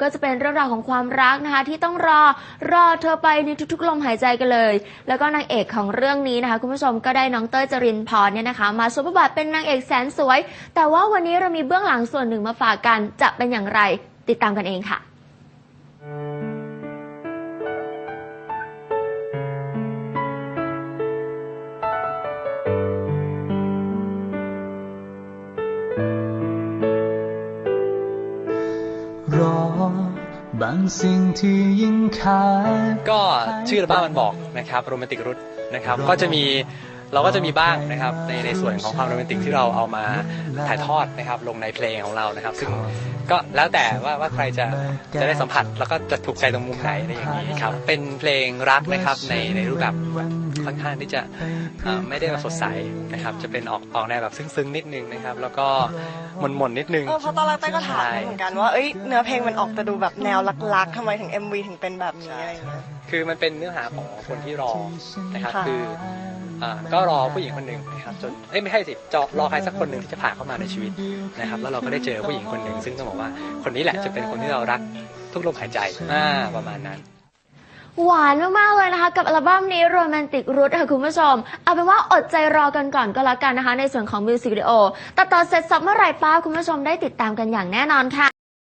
ก็จะเป็นเรื่องราวของความรักนะคะ ที่ต้องรอรอเธอไปในทุกๆลมหายใจกันเลย แล้วก็นางเอกของเรื่องนี้นะคะ คุณผู้ชมก็ได้น้องเต้ยจรินพรเนี่ยนะคะ มาสวมบทบาทเป็นนางเอกแสนสวย แต่ว่าวันนี้เรามีเบื้องหลังส่วนหนึ่งมาฝากกันจะเป็นอย่างไรติดตามกันเองค่ะ รอบางสิ่งที่ยิ่งขาดก็ชื่ออัลบั้มมันบอกนะครับโรแมนติกรุ t นะครับ ก็จะมี เราก็จะมีบ้างนะครับในในส่วนของความโรแมนติกที่เราเอามาถ่ายทอดนะครับลงในเพลงของเรานะครับ ซึ่งก็แล้วแต่ว่าว่าใครจะจะได้สัมผัสแล้วก็จะถูกใจตรงมุมไหนอะไรอย่างนี้ครับเป็นเพลงรักนะครับในในรูปแบบค่อนข้างที่จะเอ่อไม่ได้แบบสดใสนะครับ จะเป็นออกออกแนวแบบซึ้งๆนิดนึงนะครับ แล้วก็หม่นๆนิดนึงเออเพราะตอนแรกเต้ยก็ถามเหมือนกันว่าเอ้ยเนื้อเพลงมันออกจะดูแบบแนวรักๆทำไมถึง MV ถึงเป็นแบบนี้อะไรอย่างเงี้ยคือมันเป็นเนื้อหาของคนที่รอนะครับค่ะคืออ่าก็รอผู้หญิงคนหนึ่งนะครับจนเอ้ยไม่ใช่สิจอรอใครสักคนหนึ่งที่จะผ่านเข้ามาในชีวิตนะครับแล้วเราก็ได้เจอผู้หญิงคนหนึ่งซึ่งต้องบอกว่าคนนี้แหละจะเป็นคนที่เรารักทุกลมหายใจอ่าประมาณนั้นหวานมาก ๆ เลยนะคะ กับอัลบั้มนี้โรแมนติกรุ t ค่ะคุณผู้ชม เอาเป็นว่าอดใจรอกันก่อนก็แล้วกันนะคะ ในส่วนของมิวสิกวิดีโอตัดต่อเสร็จสับเมื่อไหร่ป้าคุณผู้ชมได้ติดตามกันอย่างแน่นอนค่ะ